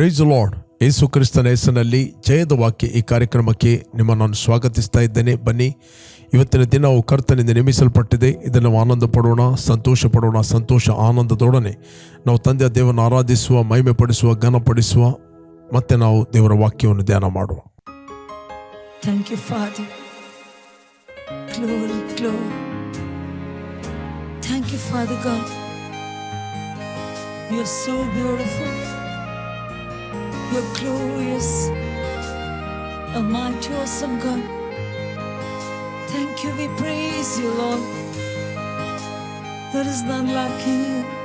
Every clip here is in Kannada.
ಪ್ರೈಸ್ ಲಾರ್ಡ್ ಯೇಸು ಕ್ರಿಸ್ತನ ಹೆಸರಿನಲ್ಲಿ ಜಯದ ವಾಕ್ಯ ಈ ಕಾರ್ಯಕ್ರಮಕ್ಕೆ ನಿಮ್ಮನ್ನು ಸ್ವಾಗತಿಸ್ತಾ ಇದ್ದೇನೆ. ಬನ್ನಿ ಇವತ್ತಿನ ದಿನವು ಕರ್ತನಿಂದ ನೇಮಿಸಲ್ಪಟ್ಟಿದೆ. ಇದನ್ನು ನಾವು ಆನಂದ ಪಡೋಣ ಸಂತೋಷ ಪಡೋಣ ಸಂತೋಷ ಆನಂದದೊಡನೆ. ನಾವು ತಂದೆಯ ದೇವರನ್ನು ಆರಾಧಿಸುವ ಮಹಿಮೆ ಪಡಿಸುವ ಘನಪಡಿಸುವ ಮತ್ತೆ ನಾವು ದೇವರ ವಾಕ್ಯವನ್ನು ಧ್ಯಾನ ಮಾಡುವ. You, Father. God. You're so beautiful. You're glorious. A mighty, awesome God. Thank you. We praise you, Lord. There is none like you.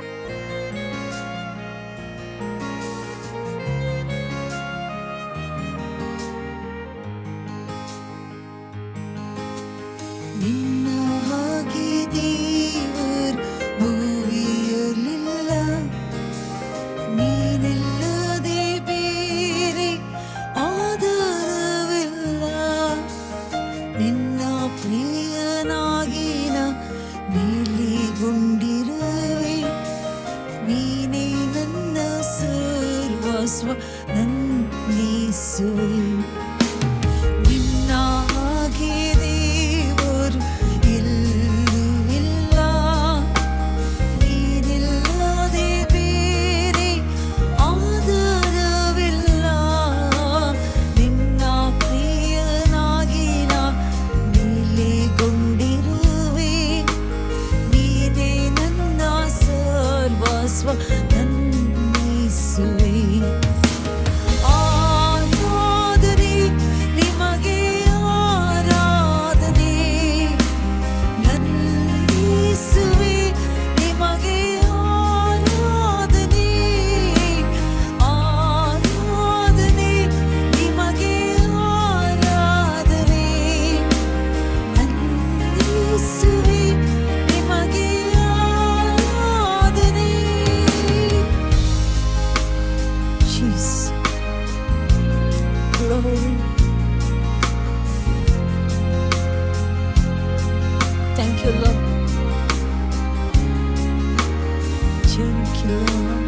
you cure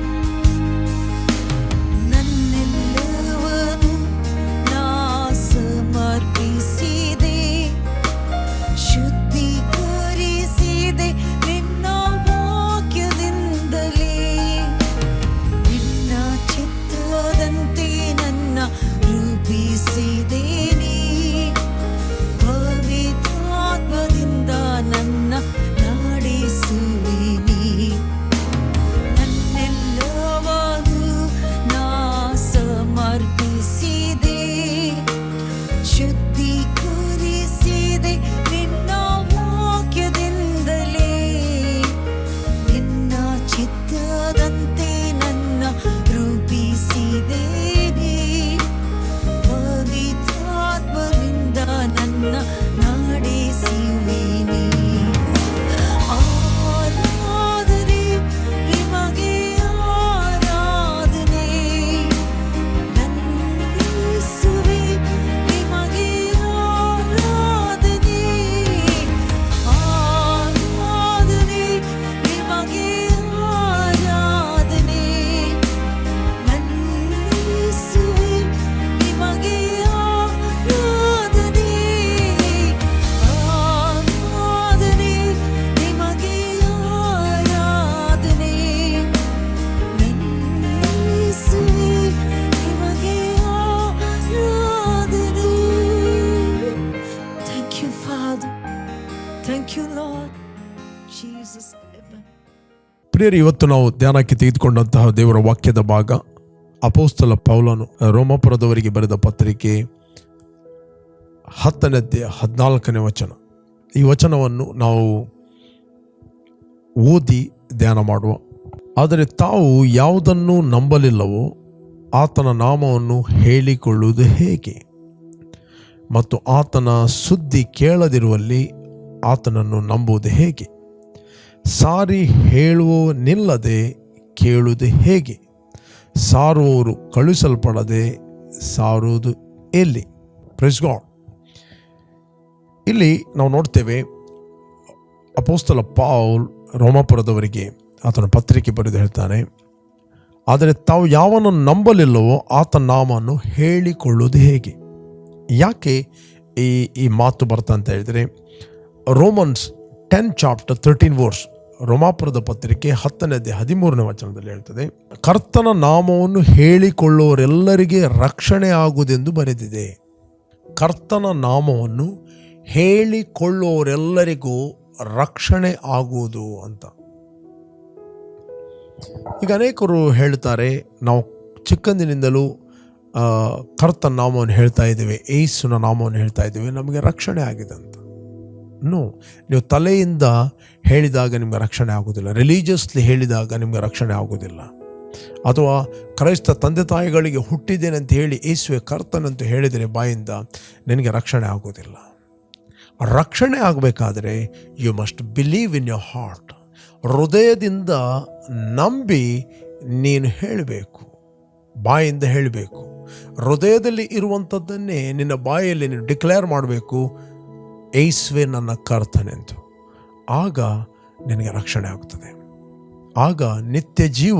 ಪ್ರಿಯರು, ಇವತ್ತು ನಾವು ಧ್ಯಾನಕ್ಕೆ ತೆಗೆದುಕೊಂಡಂತಹ ದೇವರ ವಾಕ್ಯದ ಭಾಗ ಅಪೋಸ್ತಲ ಪೌಲನು ರೋಮಾಪುರದವರಿಗೆ ಬರೆದ ಪತ್ರಿಕೆ ಹತ್ತನೇ ಅಧ್ಯಾಯ ಹದಿನಾಲ್ಕನೇ ವಚನ. ಈ ವಚನವನ್ನು ನಾವು ಓದಿ ಧ್ಯಾನ ಮಾಡುವ. ಆದರೆ ತಾವು ಯಾವುದನ್ನು ನಂಬಲಿಲ್ಲವೋ ಆತನ ನಾಮವನ್ನು ಹೇಳಿಕೊಳ್ಳುವುದು ಹೇಗೆ? ಮತ್ತು ಆತನ ಸುದ್ದಿ ಕೇಳದಿರುವಲ್ಲಿ ಆತನನ್ನು ನಂಬುವುದು ಹೇಗೆ? ಸಾರಿ ಹೇಳುವನಿಲ್ಲದೆ ಕೇಳುವುದು ಹೇಗೆ? ಸಾರುವವರು ಕಳುಹಿಸಲ್ಪಡದೆ ಸಾರುವುದು ಎಲ್ಲಿ? ಪ್ರೆಸ್ ಗಾಡ್ ಇಲ್ಲಿ ನಾವು ನೋಡ್ತೇವೆ ಅಪೋಸ್ತಲ ಪೌಲ್ ರೋಮಾಪುರದವರಿಗೆ ಆತನ ಪತ್ರಿಕೆ ಬರೆದು ಹೇಳ್ತಾನೆ, ಆದರೆ ತಾವು ಯಾವನ್ನು ನಂಬಲಿಲ್ಲವೋ ಆತನ ನಾಮವನ್ನು ಹೇಳಿಕೊಳ್ಳುವುದು ಹೇಗೆ? ಯಾಕೆ ಈ ಈ ಮಾತು ಬರ್ತಾ ಅಂತ ಹೇಳಿದರೆ, Romans ten chapter thirteen verse ರೋಮಾಪುರದ ಪತ್ರಿಕೆ ಹತ್ತನೇ ಅಧ್ಯಾಯ ಹದಿಮೂರನೇ ವಚನದಲ್ಲಿ ಹೇಳ್ತದೆ, ಕರ್ತನ ನಾಮವನ್ನು ಹೇಳಿಕೊಳ್ಳುವರೆಲ್ಲರಿಗೆ ರಕ್ಷಣೆ ಆಗುವುದೆಂದು ಬರೆದಿದೆ. ಕರ್ತನ ನಾಮವನ್ನು ಹೇಳಿಕೊಳ್ಳುವರೆಲ್ಲರಿಗೂ ರಕ್ಷಣೆ ಆಗುವುದು ಅಂತ. ಈಗ ಅನೇಕರು ಹೇಳ್ತಾರೆ, ನಾವು ಚಿಕ್ಕಂದಿನಿಂದಲೂ ಕರ್ತನ ನಾಮವನ್ನು ಹೇಳ್ತಾ ಇದ್ದೇವೆ ಏಸುನ ನಾಮವನ್ನು ಹೇಳ್ತಾ ಇದ್ದೇವೆ, ನಮಗೆ ರಕ್ಷಣೆ ಆಗಿದೆ ಅಂತ. ನೋ ನೀವು ತಲೆಯಿಂದ ಹೇಳಿದಾಗ ನಿಮಗೆ ರಕ್ಷಣೆ ಆಗೋದಿಲ್ಲ ರಿಲೀಜಿಯಸ್ಲಿ ಹೇಳಿದಾಗ ನಿಮಗೆ ರಕ್ಷಣೆ ಆಗೋದಿಲ್ಲ ಅಥವಾ ಕ್ರೈಸ್ತ ತಂದೆ ತಾಯಿಗಳಿಗೆ ಹುಟ್ಟಿದ್ದೇನೆ ಅಂತ ಹೇಳಿ ಏಸುವೆ ಕರ್ತನಂತ ಹೇಳಿದರೆ ಬಾಯಿಂದ ನಿನಗೆ ರಕ್ಷಣೆ ಆಗೋದಿಲ್ಲ ರಕ್ಷಣೆ ಆಗಬೇಕಾದ್ರೆ you must believe in your heart ಹೃದಯದಿಂದ ನಂಬಿ ನೀನು ಹೇಳಬೇಕು. ಬಾಯಿಂದ ಹೇಳಬೇಕು. ಹೃದಯದಲ್ಲಿ ಇರುವಂಥದ್ದನ್ನೇ ನಿನ್ನ ಬಾಯಲ್ಲಿ ನೀನು ಡಿಕ್ಲೇರ್ ಮಾಡಬೇಕು. ಏಸ್ವೆ ನನ್ನ ಕರ್ತನೆಂದು. ಆಗ ನಿನಗೆ ರಕ್ಷಣೆ ಆಗ್ತದೆ. ಆಗ ನಿತ್ಯ ಜೀವ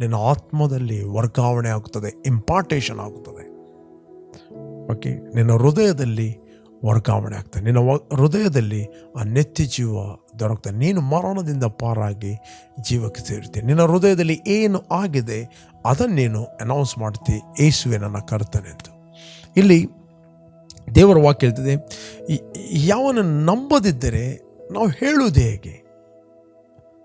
ನಿನ್ನ ಆತ್ಮದಲ್ಲಿ ವರ್ಗಾವಣೆ ಆಗುತ್ತದೆ ಇಂಪಾರ್ಟೇಷನ್ ಆಗುತ್ತದೆ ಓಕೆ ನಿನ್ನ ಹೃದಯದಲ್ಲಿ ವರ್ಗಾವಣೆ ಆಗ್ತದೆ. ನಿನ್ನ ಹೃದಯದಲ್ಲಿ ಆ ನಿತ್ಯ ಜೀವ ದೊರಕ್ತದೆ. ನೀನು ಮರಣದಿಂದ ಪಾರಾಗಿ ಜೀವಕ್ಕೆ ಸೇರ್ತೀನಿ ನಿನ್ನ ಹೃದಯದಲ್ಲಿ ಏನು ಆಗಿದೆ ಅದನ್ನು ನೀನು ಅನೌನ್ಸ್ ಮಾಡ್ತಿ ಏಸುವೆ ನನ್ನ ಕರ್ತನೆಂದು ಇಲ್ಲಿ ದೇವರ ವಾಕ್ಯ ಹೇಳ್ತದೆ ಯಾವನ ನಂಬದಿದ್ದರೆ ನಾವು ಹೇಳುವುದು ಹೇಗೆ?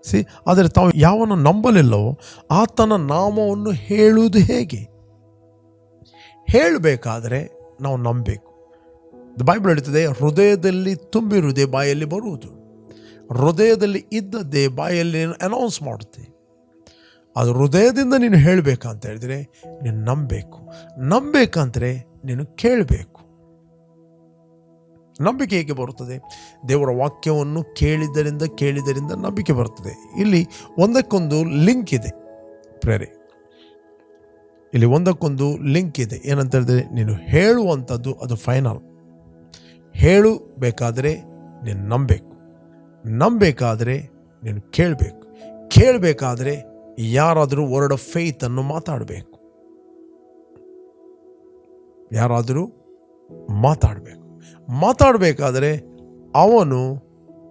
ಸಿ ಆದರೆ ತಾವು ಯಾವನ ನಂಬಲಿಲ್ಲವೋ ಆತನ ನಾಮವನ್ನು ಹೇಳುವುದು ಹೇಗೆ? ಹೇಳಬೇಕಾದ್ರೆ ನಾವು ನಂಬಬೇಕು. ಬೈಬಲ್ ಹೇಳ್ತದೆ, ಹೃದಯದಲ್ಲಿ ತುಂಬಿರುವುದೇ ಬಾಯಲ್ಲಿ ಬರುವುದು. ಹೃದಯದಲ್ಲಿ ಇದ್ದದ್ದೇ ಬಾಯಲ್ಲಿ ಅನೌನ್ಸ್ ಮಾಡುತ್ತೆ. ಅದು ಹೃದಯದಿಂದ ನೀನು ಹೇಳಬೇಕಂತ ಹೇಳಿದರೆ ನೀನು ನಂಬಬೇಕು. ನಂಬಬೇಕಂದ್ರೆ ನೀನು ಕೇಳಬೇಕು. ನಂಬಿಕೆ ಹೇಗೆ ಬರುತ್ತದೆ? ದೇವರ ವಾಕ್ಯವನ್ನು ಕೇಳಿದ್ದರಿಂದ ಕೇಳಿದ್ದರಿಂದ ನಂಬಿಕೆ ಬರುತ್ತದೆ. ಇಲ್ಲಿ ಒಂದಕ್ಕೊಂದು ಲಿಂಕ್ ಇದೆ. ಪ್ರೇರೆ, ಇಲ್ಲಿ ಒಂದಕ್ಕೊಂದು ಲಿಂಕ್ ಇದೆ. ಏನಂತ ಹೇಳಿದ್ರೆ ನೀನು ಹೇಳುವಂಥದ್ದು ಅದು ಫೈನಲ್. ಹೇಳಬೇಕಾದರೆ ನೀನು ನಂಬಬೇಕು. ನಂಬಬೇಕಾದರೆ ನೀನು ಕೇಳಬೇಕು. ಕೇಳಬೇಕಾದ್ರೆ ಯಾರಾದರೂ ವರ್ಡ್ ಆಫ್ ಫೇತನ್ನು ಮಾತಾಡಬೇಕು. ಯಾರಾದರೂ ಮಾತಾಡಬೇಕು. ಮಾತಾಡಬೇಕಾದರೆ ಅವನು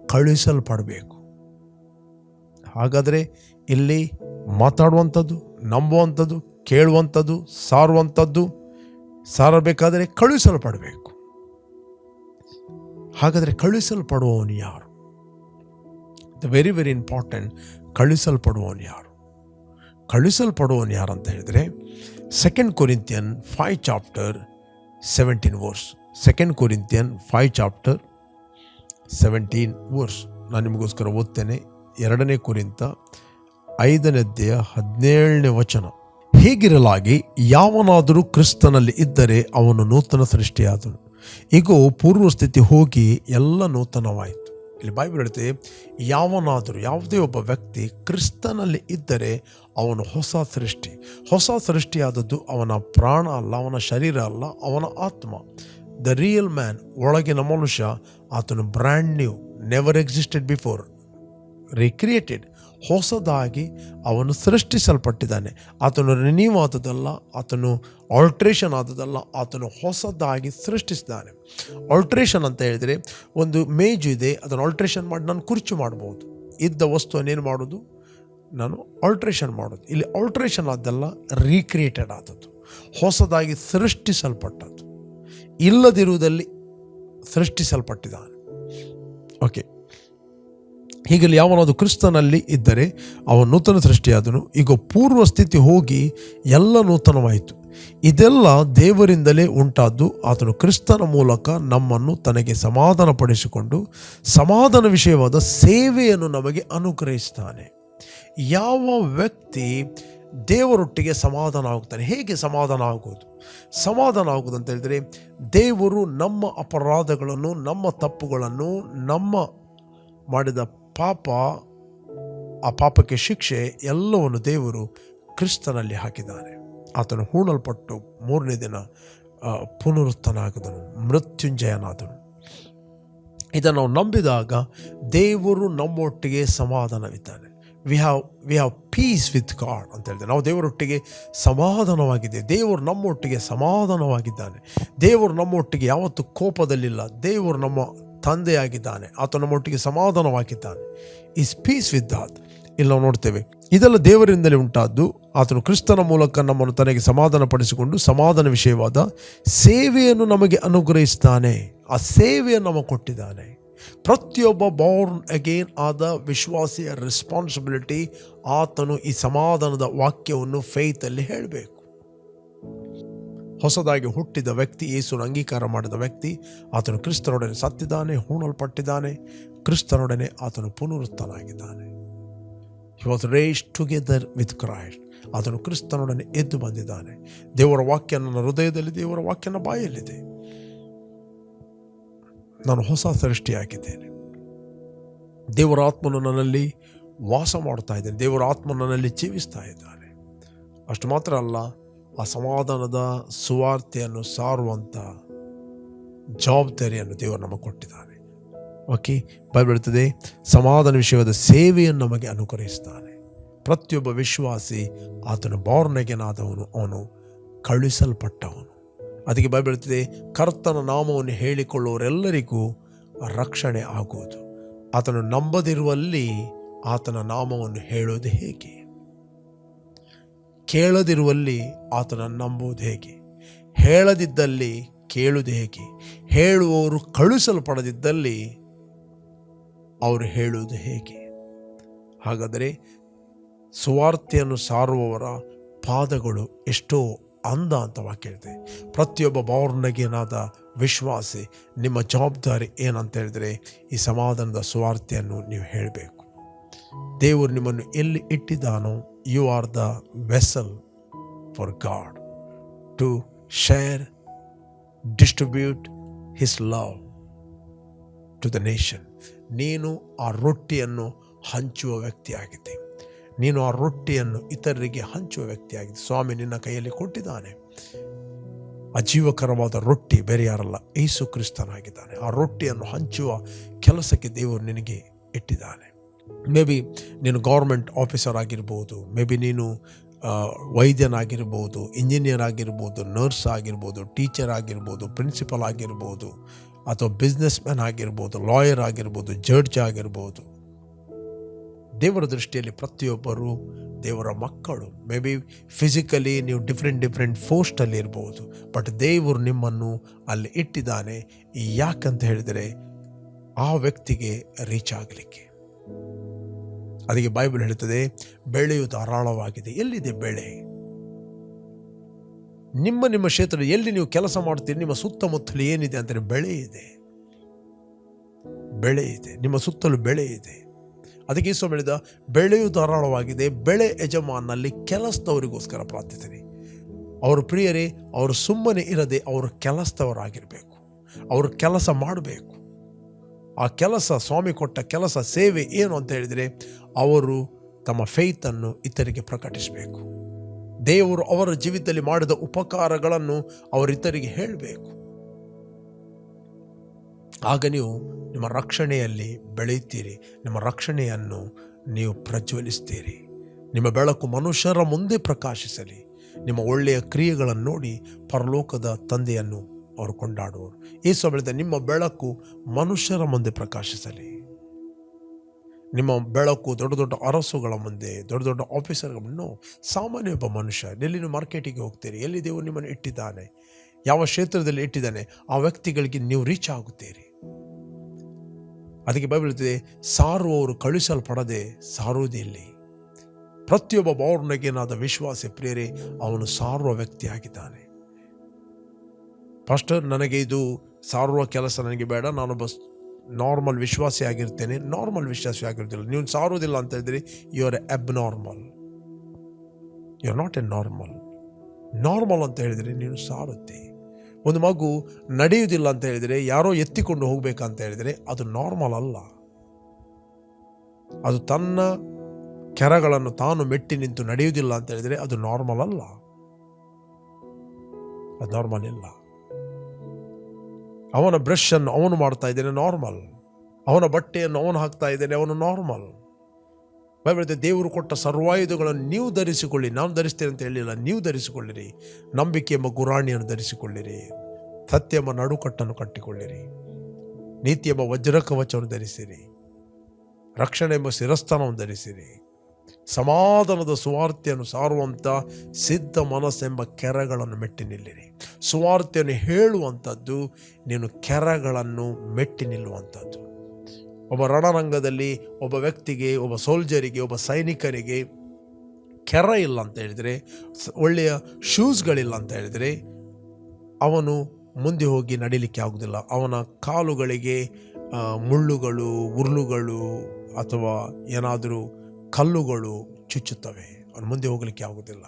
ಕಳುಹಿಸಲ್ಪಡಬೇಕು. ಹಾಗಾದರೆ ಇಲ್ಲಿ ಮಾತಾಡುವಂಥದ್ದು, ನಂಬುವಂಥದ್ದು, ಕೇಳುವಂಥದ್ದು, ಸಾರುವಂಥದ್ದು, ಸಾರಬೇಕಾದರೆ ಕಳುಹಿಸಲ್ಪಡಬೇಕು. ಹಾಗಾದರೆ ಕಳುಹಿಸಲ್ಪಡುವವನು ಯಾರು? ದ ವೆರಿ ವೆರಿ ಇಂಪಾರ್ಟೆಂಟ್ ಕಳುಹಿಸಲ್ಪಡುವವನು ಯಾರು? ಕಳುಹಿಸಲ್ಪಡುವವನು ಯಾರು ಅಂತ ಹೇಳಿದರೆ second Corinthian five chapter seventeen verse second Corinthian five chapter seventeen verse ನಾನು ನಿಮಗೋಸ್ಕರ ಓದ್ತೇನೆ. ಎರಡನೇ ಕುರಿತ ಐದನೇದ್ದೆಯ ಹದಿನೇಳನೇ ವಚನ. ಹೀಗಿರಲಾಗಿ ಯಾವನಾದರೂ ಕ್ರಿಸ್ತನಲ್ಲಿ ಇದ್ದರೆ ಅವನು ನೂತನ ಸೃಷ್ಟಿಯಾದನು. ಈಗ ಪೂರ್ವಸ್ಥಿತಿ ಹೋಗಿ ಎಲ್ಲ ನೂತನವಾಯಿತು. ಇಲ್ಲಿ ಬೈಬಲ್ ಹೇಳ್ತೀವಿ ಯಾವನಾದರೂ ಯಾವುದೇ ಒಬ್ಬ ವ್ಯಕ್ತಿ ಕ್ರಿಸ್ತನಲ್ಲಿ ಇದ್ದರೆ ಅವನು ಹೊಸ ಸೃಷ್ಟಿ. ಹೊಸ ಸೃಷ್ಟಿಯಾದದ್ದು ಅವನ ಪ್ರಾಣ ಅಲ್ಲ, ಅವನ ಶರೀರ ಅಲ್ಲ, ಅವನ ಆತ್ಮ. ದ ರಿಯಲ್ ಮ್ಯಾನ್ ಒಳಗಿನ ಮನುಷ್ಯ, ಆತನು brand new never existed before recreated ಹೊಸದಾಗಿ ಅವನು ಸೃಷ್ಟಿಸಲ್ಪಟ್ಟಿದ್ದಾನೆ. ಆತನು ರಿನ್ಯೂ ಆದದಲ್ಲ ಆತನು ಆಲ್ಟ್ರೇಷನ್ ಆದದಲ್ಲ ಆತನು ಹೊಸದಾಗಿ ಸೃಷ್ಟಿಸಿದ್ದಾನೆ. ಆಲ್ಟ್ರೇಷನ್ ಅಂತ ಹೇಳಿದರೆ ಒಂದು ಮೇಜು ಇದೆ, ಅದನ್ನು ಆಲ್ಟ್ರೇಷನ್ ಮಾಡಿ ನಾನು ಕುರ್ಚಿ ಮಾಡ್ಬೋದು. ಇದ್ದ ವಸ್ತುವನ್ನೇನು ಮಾಡೋದು? ನಾನು ಆಲ್ಟ್ರೇಷನ್ ಮಾಡೋದು. ಇಲ್ಲಿ ಆಲ್ಟ್ರೇಷನ್ ಆದ್ದೆಲ್ಲ ರೀಕ್ರಿಯೇಟೆಡ್ ಆದದ್ದು. ಹೊಸದಾಗಿ ಸೃಷ್ಟಿಸಲ್ಪಟ್ಟದ್ದು. ಇಲ್ಲದಿರುವುದಲ್ಲಿ ಸೃಷ್ಟಿಸಲ್ಪಟ್ಟಿದ್ದಾನೆ. ಓಕೆ ಹೀಗಲ್ಲಿ ಯಾವನಾದರೂ ಕ್ರಿಸ್ತನಲ್ಲಿ ಇದ್ದರೆ ಅವನು ನೂತನ ಸೃಷ್ಟಿಯಾದನು. ಈಗ ಪೂರ್ವ ಸ್ಥಿತಿ ಹೋಗಿ ಎಲ್ಲ ನೂತನವಾಯಿತು. ಇದೆಲ್ಲ ದೇವರಿಂದಲೇ ಉಂಟಾದ್ದು. ಆತನು ಕ್ರಿಸ್ತನ ಮೂಲಕ ನಮ್ಮನ್ನು ತನಗೆ ಸಮಾಧಾನಪಡಿಸಿಕೊಂಡು ಸಮಾಧಾನ ವಿಷಯವಾದ ಸೇವೆಯನ್ನು ನಮಗೆ ಅನುಗ್ರಹಿಸ್ತಾನೆ. ಯಾವ ವ್ಯಕ್ತಿ ದೇವರೊಟ್ಟಿಗೆ ಸಮಾಧಾನ ಆಗುತ್ತಾನೆ? ಹೇಗೆ ಸಮಾಧಾನ ಆಗುವುದು ಸಮಾಧಾನ ಆಗುವುದು ಅಂತ ಹೇಳಿದರೆ ದೇವರು ನಮ್ಮ ಅಪರಾಧಗಳನ್ನು, ನಮ್ಮ ತಪ್ಪುಗಳನ್ನು, ನಮ್ಮ ಮಾಡಿದ ಪಾಪ, ಆ ಪಾಪಕ್ಕೆ ಶಿಕ್ಷೆ ಎಲ್ಲವನ್ನು ದೇವರು ಕ್ರಿಸ್ತನಲ್ಲಿ ಹಾಕಿದ್ದಾನೆ ಆತನು ಹೂಣಲ್ಪಟ್ಟು ಮೂರನೇ ದಿನ ಪುನರುತ್ಥನಾಗದನು ಮೃತ್ಯುಂಜಯನಾದನು. ಇದನ್ನು ನಾವು ನಂಬಿದಾಗ ದೇವರು ನಮ್ಮೊಟ್ಟಿಗೆ ಸಮಾಧಾನವಿದ್ದಾನೆ. We have we have peace with God ಅಂತ ಹೇಳಿದೆ. ನಾವು ದೇವರೊಟ್ಟಿಗೆ ಸಮಾಧಾನವಾಗಿದೆ. ದೇವರು ನಮ್ಮೊಟ್ಟಿಗೆ ಸಮಾಧಾನವಾಗಿದ್ದಾನೆ. ದೇವರು ನಮ್ಮೊಟ್ಟಿಗೆ ಯಾವತ್ತೂ ಕೋಪದಲ್ಲಿಲ್ಲ. ದೇವರು ನಮ್ಮ ತಂದೆಯಾಗಿದ್ದಾನೆ. ಆತನ ನಮ್ಮೊಟ್ಟಿಗೆ ಸಮಾಧಾನವಾಗಿದ್ದಾನೆ. ಇಸ್ ಪೀಸ್ ವಿತ್ ದಾಟ್ ಇಲ್ಲಿ ನಾವು ನೋಡ್ತೇವೆ, ಇದೆಲ್ಲ ದೇವರಿಂದಲೇ ಉಂಟಾದ್ದು. ಆತನು ಕ್ರಿಸ್ತನ ಮೂಲಕ ನಮ್ಮನ್ನು ತನಗೆ ಸಮಾಧಾನ ಪಡಿಸಿಕೊಂಡು ಸಮಾಧಾನ ವಿಷಯವಾದ ಸೇವೆಯನ್ನು ನಮಗೆ ಅನುಗ್ರಹಿಸ್ತಾನೆ. ಆ ಸೇವೆಯನ್ನು ನಮಗೆ ಕೊಟ್ಟಿದ್ದಾನೆ. ಪ್ರತಿಯೊಬ್ಬ ಬಾರ್ನ್ ಅಗೇನ್ ಆದ ವಿಶ್ವಾಸಿಯ ರೆಸ್ಪಾನ್ಸಿಬಿಲಿಟಿ ಆತನು ಈ ಸಮಾಧಾನದ ವಾಕ್ಯವನ್ನು ಫೇತಲ್ಲಿ ಹೇಳಬೇಕು. ಹೊಸದಾಗಿ ಹುಟ್ಟಿದ ವ್ಯಕ್ತಿ ಯೇಸುನ ಅಂಗೀಕಾರ ಮಾಡಿದ ವ್ಯಕ್ತಿ, ಆತನು ಕ್ರಿಸ್ತನೊಡನೆ ಸತ್ತಿದ್ದಾನೆ, ಹೂಣಲ್ಪಟ್ಟಿದ್ದಾನೆ, ಕ್ರಿಸ್ತನೊಡನೆ ಆತನು ಪುನರುತ್ತನಾಗಿದ್ದಾನೆ he was raised together with Christ ಆತನು ಕ್ರಿಸ್ತನೊಡನೆ ಎದ್ದು ಬಂದಿದ್ದಾನೆ. ದೇವರ ವಾಕ್ಯ ನನ್ನ ಹೃದಯದಲ್ಲಿ, ದೇವರ ವಾಕ್ಯ ನನ್ನ ಬಾಯಲ್ಲಿದೆ. ನಾನು ಹೊಸ ಸೃಷ್ಟಿಯಾಗಿದ್ದೇನೆ. ದೇವರ ಆತ್ಮನು ನನ್ನಲ್ಲಿ ವಾಸ ಮಾಡ್ತಾ ಇದ್ದೇನೆ. ದೇವರ ಆತ್ಮ ನನ್ನಲ್ಲಿ ಜೀವಿಸ್ತಾ ಇದ್ದಾನೆ. ಅಷ್ಟು ಮಾತ್ರ ಅಲ್ಲ ಆ ಸಮಾಧಾನದ ಸುವಾರ್ತೆಯನ್ನು ಸಾರುವಂಥ ಜವಾಬ್ದಾರಿಯನ್ನು ದೇವರು ನಮಗೆ ಕೊಟ್ಟಿದ್ದಾನೆ. ಓಕೆ ಬೈಬಲ್ ಸಮಾಧಾನ ವಿಷಯವಾದ ಸೇವೆಯನ್ನು ನಮಗೆ ಅನುಗ್ರಹಿಸ್ತಾನೆ ಪ್ರತಿಯೊಬ್ಬ ವಿಶ್ವಾಸಿ ಆತನು ಬಾರ್ನಗೆನಾದವನು, ಅವನು ಕಳುಹಿಸಲ್ಪಟ್ಟವನು. ಅದಕ್ಕೆ ಬೈಬಲ್ ಕರ್ತನ ನಾಮವನ್ನು ಹೇಳಿಕೊಳ್ಳುವರೆಲ್ಲರಿಗೂ ರಕ್ಷಣೆ ಆಗುವುದು. ಆತನು ನಂಬದಿರುವಲ್ಲಿ ಆತನ ನಾಮವನ್ನು ಹೇಳೋದು ಹೇಗೆ? ಕೇಳದಿರುವಲ್ಲಿ ಆತನ ನಂಬುವುದು ಹೇಗೆ? ಹೇಳದಿದ್ದಲ್ಲಿ ಕೇಳುವುದು ಹೇಗೆ? ಹೇಳುವವರು ಕಳುಹಿಸಲ್ಪಡದಿದ್ದಲ್ಲಿ ಅವರು ಹೇಳುವುದು ಹೇಗೆ? ಹಾಗಾದರೆ ಸುವಾರ್ತೆಯನ್ನು ಸಾರುವವರ ಪಾದಗಳು ಎಷ್ಟೋ ಅಂದ ಅಂತ ವಾಕ್ಯತೆ ಪ್ರತಿಯೊಬ್ಬ ಬೌರ್ನಗೇನಾದ ವಿಶ್ವಾಸಿ ನಿಮ್ಮ ಜವಾಬ್ದಾರಿ ಏನಂತ ಹೇಳಿದರೆ ಈ ಸಮಾಧಾನದ ಸುವಾರ್ತೆಯನ್ನು ನೀವು ಹೇಳಬೇಕು. ದೇವರು ನಿಮ್ಮನ್ನು ಎಲ್ಲಿ ಇಟ್ಟಿದ್ದಾನೋ you are the vessel for God to share distribute his love to the nation ನೀನು ಆ ರೊಟ್ಟಿಯನ್ನು ಹಂಚುವ ವ್ಯಕ್ತಿಯಾಗಿದೆ ನೀನು ಆ ರೊಟ್ಟಿಯನ್ನು ಇತರರಿಗೆ ಹಂಚುವ ವ್ಯಕ್ತಿಯಾಗಿದೆ ಸ್ವಾಮಿ ನಿನ್ನ ಕೈಯಲ್ಲಿ ಕೊಟ್ಟಿದ್ದಾನೆ. ಅಜೀವಕರವಾದ ರೊಟ್ಟಿ ಬೇರೆ ಯಾರಲ್ಲ ಏಸು ಕ್ರಿಸ್ತನಾಗಿದ್ದಾನೆ. ಆ ರೊಟ್ಟಿಯನ್ನು ಹಂಚುವ ಕೆಲಸಕ್ಕೆ ದೇವರು ನಿನಗೆ ಇಟ್ಟಿದ್ದಾನೆ. ಮೇ ಬಿ ನೀನು ಗೌರ್ಮೆಂಟ್ ಆಫೀಸರ್ ಆಗಿರ್ಬೋದು ಮೇ ಬಿ ನೀನು ವೈದ್ಯನಾಗಿರ್ಬೋದು ಇಂಜಿನಿಯರ್ ಆಗಿರ್ಬೋದು ನರ್ಸ್ ಆಗಿರ್ಬೋದು ಟೀಚರ್ ಆಗಿರ್ಬೋದು ಪ್ರಿನ್ಸಿಪಲ್ ಆಗಿರ್ಬೋದು ಅಥವಾ ಬಿಸ್ನೆಸ್ ಮ್ಯಾನ್ ಆಗಿರ್ಬೋದು ಲಾಯರ್ ಆಗಿರ್ಬೋದು ಜಡ್ಜ್ ಆಗಿರ್ಬೋದು. ದೇವರ ದೃಷ್ಟಿಯಲ್ಲಿ ಪ್ರತಿಯೊಬ್ಬರು ದೇವರ ಮಕ್ಕಳು. ಮೇ ಬಿ ಫಿಸಿಕಲಿ ನೀವು ಡಿಫ್ರೆಂಟ್ ಡಿಫ್ರೆಂಟ್ ಪೋಸ್ಟಲ್ಲಿ ಇರ್ಬೋದು ಬಟ್ ದೇವರು ನಿಮ್ಮನ್ನು ಅಲ್ಲಿ ಇಟ್ಟಿದ್ದಾನೆ. ಯಾಕಂತ ಹೇಳಿದರೆ ಆ ವ್ಯಕ್ತಿಗೆ ರೀಚ್ ಆಗಲಿಕ್ಕೆ. ಅದಕ್ಕೆ ಬೈಬಲ್ ಹೇಳುತ್ತದೆ, ಬೆಳೆಯು ಧಾರಾಳವಾಗಿದೆ. ಎಲ್ಲಿದೆ ಬೆಳೆ? ನಿಮ್ಮ ನಿಮ್ಮ ಕ್ಷೇತ್ರ ಎಲ್ಲಿ ನೀವು ಕೆಲಸ ಮಾಡ್ತೀರಿ ನಿಮ್ಮ ಸುತ್ತಮುತ್ತಲು ಏನಿದೆ ಅಂದರೆ ಬೆಳೆ ಇದೆ. ಬೆಳೆ ಇದೆ. ನಿಮ್ಮ ಸುತ್ತಲೂ ಬೆಳೆ ಇದೆ. ಅದಕ್ಕೆ ಈ ಹೇಳಿದ, ಬೆಳೆಯು ಧಾರಾಳವಾಗಿದೆ, ಬೆಳೆ ಯಜಮಾನಲ್ಲಿ ಕೆಲಸದವರಿಗೋಸ್ಕರ ಪ್ರಾರ್ಥಿಸಿರಿ. ಅವರು ಪ್ರಿಯರೇ, ಅವರು ಸುಮ್ಮನೆ ಇರದೆ ಅವರು ಕೆಲಸದವರಾಗಿರಬೇಕು. ಅವರು ಕೆಲಸ ಮಾಡಬೇಕು. ಆ ಕೆಲಸ, ಸ್ವಾಮಿ ಕೊಟ್ಟ ಕೆಲಸ, ಸೇವೆ ಏನು ಅಂತ ಹೇಳಿದರೆ ಅವರು ತಮ್ಮ ಫೇತನ್ನು ಇತರಿಗೆ ಪ್ರಕಟಿಸಬೇಕು. ದೇವರು ಅವರ ಜೀವಿತದಲ್ಲಿ ಮಾಡಿದ ಉಪಕಾರಗಳನ್ನು ಅವರಿತರಿಗೆ ಹೇಳಬೇಕು. ಆಗ ನೀವು ನಿಮ್ಮ ರಕ್ಷಣೆಯಲ್ಲಿ ಬೆಳೆಯುತ್ತೀರಿ. ನಿಮ್ಮ ರಕ್ಷಣೆಯನ್ನು ನೀವು ಪ್ರಜ್ವಲಿಸ್ತೀರಿ ನಿಮ್ಮ ಬೆಳಕು ಮನುಷ್ಯರ ಮುಂದೆ ಪ್ರಕಾಶಿಸಲಿ. ನಿಮ್ಮ ಒಳ್ಳೆಯ ಕ್ರಿಯೆಗಳನ್ನು ನೋಡಿ ಪರಲೋಕದ ತಂದೆಯನ್ನು ಅವರು ಕೊಂಡಾಡುವರು. ಈ ಬೆಳೆದ ನಿಮ್ಮ ಬೆಳಕು ಮನುಷ್ಯರ ಮುಂದೆ ಪ್ರಕಾಶಿಸಲಿ. ನಿಮ್ಮ ಬೆಳಕು ದೊಡ್ಡ ದೊಡ್ಡ ಅರಸುಗಳ ಮುಂದೆ, ದೊಡ್ಡ ದೊಡ್ಡ ಆಫೀಸರ್ಗಳನ್ನು ಸಾಮಾನ್ಯ ಒಬ್ಬ ಮನುಷ್ಯ, ಎಲ್ಲಿ ನೀವು ಮಾರ್ಕೆಟಿಗೆ ಹೋಗ್ತೀರಿ, ಎಲ್ಲಿ ದೇವರು ನಿಮ್ಮನ್ನು ಇಟ್ಟಿದ್ದಾನೆ, ಯಾವ ಕ್ಷೇತ್ರದಲ್ಲಿ ಇಟ್ಟಿದ್ದಾನೆ, ಆ ವ್ಯಕ್ತಿಗಳಿಗೆ ನೀವು ರೀಚ್ ಆಗುತ್ತೀರಿ. ಅದಕ್ಕೆ ಬೈಬಲ್ ಸಾರುವವರು ಕಳುಹಿಸಲ್ಪಡದೆ ಸಾರುವುದಿಲ್ಲ. ಪ್ರತಿಯೊಬ್ಬ ಬೌರ್ನಗೇನಾದ ವಿಶ್ವಾಸ ಪ್ರೇರೆ ಅವನು ಸಾರುವ ವ್ಯಕ್ತಿಯಾಗಿದ್ದಾನೆ. ಫಾಸ್ಟರ್ ನನಗೆ ಇದು ಸಾರುವ ಕೆಲಸ ನನಗೆ ಬೇಡ ನಾನು ಬಸ್ ನಾರ್ಮಲ್ ವಿಶ್ವಾಸಿ ಆಗಿರ್ತೇನೆ. ನಾರ್ಮಲ್ ವಿಶ್ವಾಸಿ ಆಗಿರ್ತಿಲ್ಲ ನೀವು ಸಾರೋದಿಲ್ಲ ಅಂತ ಹೇಳಿದ್ರೆ you are abnormal you are not a normal normal ಅಂತ ಹೇಳಿದರೆ ನೀನು ಸಾರುತ್ತೆ. ಒಂದು ಮಗು ನಡೆಯುವುದಿಲ್ಲ ಅಂತ ಹೇಳಿದರೆ, ಯಾರೋ ಎತ್ತಿಕೊಂಡು ಹೋಗಬೇಕಂತ ಹೇಳಿದರೆ, ಅದು ನಾರ್ಮಲ್ ಅಲ್ಲ. ಅದು ತನ್ನ ಕೆರಗಳನ್ನು ತಾನು ಮೆಟ್ಟಿ ನಿಂತು ನಡೆಯುವುದಿಲ್ಲ ಅಂತ ಹೇಳಿದರೆ, ಅದು ನಾರ್ಮಲ್ ಅಲ್ಲ. ಅದು ನಾರ್ಮಲ್ ಇಲ್ಲ. ಅವನ ಬ್ರಷ್ ಅನ್ನು ಅವನು ಮಾಡ್ತಾ ಇದ್ದೇನೆ ನಾರ್ಮಲ್ ಅವನ ಬಟ್ಟೆಯನ್ನು ಅವನು ಹಾಕ್ತಾ ಇದ್ದೇನೆ, ಅವನು ನಾರ್ಮಲ್ ಬೈಬಲ್ ದೇವರು ಕೊಟ್ಟ ಸರ್ವಾಯುಧಗಳನ್ನು ನೀವು ಧರಿಸಿಕೊಳ್ಳಿ ನಾನು ಧರಿಸ್ತೇನೆ ಅಂತ ಹೇಳಿಲ್ಲ. ನೀವು ಧರಿಸಿಕೊಳ್ಳಿರಿ. ನಂಬಿಕೆ ಎಂಬ ಗುರಾಣಿಯನ್ನು ಧರಿಸಿಕೊಳ್ಳಿರಿ. ಸತ್ಯ ಎಂಬ ನಡುಕಟ್ಟನ್ನು ಕಟ್ಟಿಕೊಳ್ಳಿರಿ. ನೀತಿ ಎಂಬ ವಜ್ರ ಕವಚವನ್ನು ಧರಿಸಿರಿ. ರಕ್ಷಣೆ ಎಂಬ ಶಿರಸ್ಥಾನವನ್ನು ಧರಿಸಿರಿ. ಸಮಾಧಾನದ ಸುವಾರ್ತೆಯನ್ನು ಸಾರುವಂಥ ಸಿದ್ಧ ಮನಸ್ಸೆಂಬ ಕೆರೆಗಳನ್ನು ಮೆಟ್ಟಿ ನಿಲ್ಲಿರಿ. ಸುವಾರ್ತೆಯನ್ನು ಹೇಳುವಂಥದ್ದು ನೀನು ಕೆರಗಳನ್ನು ಮೆಟ್ಟಿ ನಿಲ್ಲುವಂಥದ್ದು. ಒಬ್ಬ ರಣರಂಗದಲ್ಲಿ ಒಬ್ಬ ವ್ಯಕ್ತಿಗೆ, ಒಬ್ಬ ಸೋಲ್ಜರಿಗೆ, ಒಬ್ಬ ಸೈನಿಕರಿಗೆ ಕೆರ ಇಲ್ಲ ಅಂತ ಹೇಳಿದರೆ ಒಳ್ಳೆಯ ಶೂಸ್ಗಳಿಲ್ಲ ಅಂತ ಹೇಳಿದರೆ ಅವನು ಮುಂದೆ ಹೋಗಿ ನಡಿಲಿಕ್ಕೆ ಆಗುವುದಿಲ್ಲ. ಅವನ ಕಾಲುಗಳಿಗೆ ಮುಳ್ಳುಗಳು ಉರುಳುಗಳು ಅಥವಾ ಏನಾದರೂ ಕಲ್ಲುಗಳು ಚುಚ್ಚುತ್ತವೆ. ಅವನು ಮುಂದೆ ಹೋಗಲಿಕ್ಕೆ ಆಗೋದಿಲ್ಲ.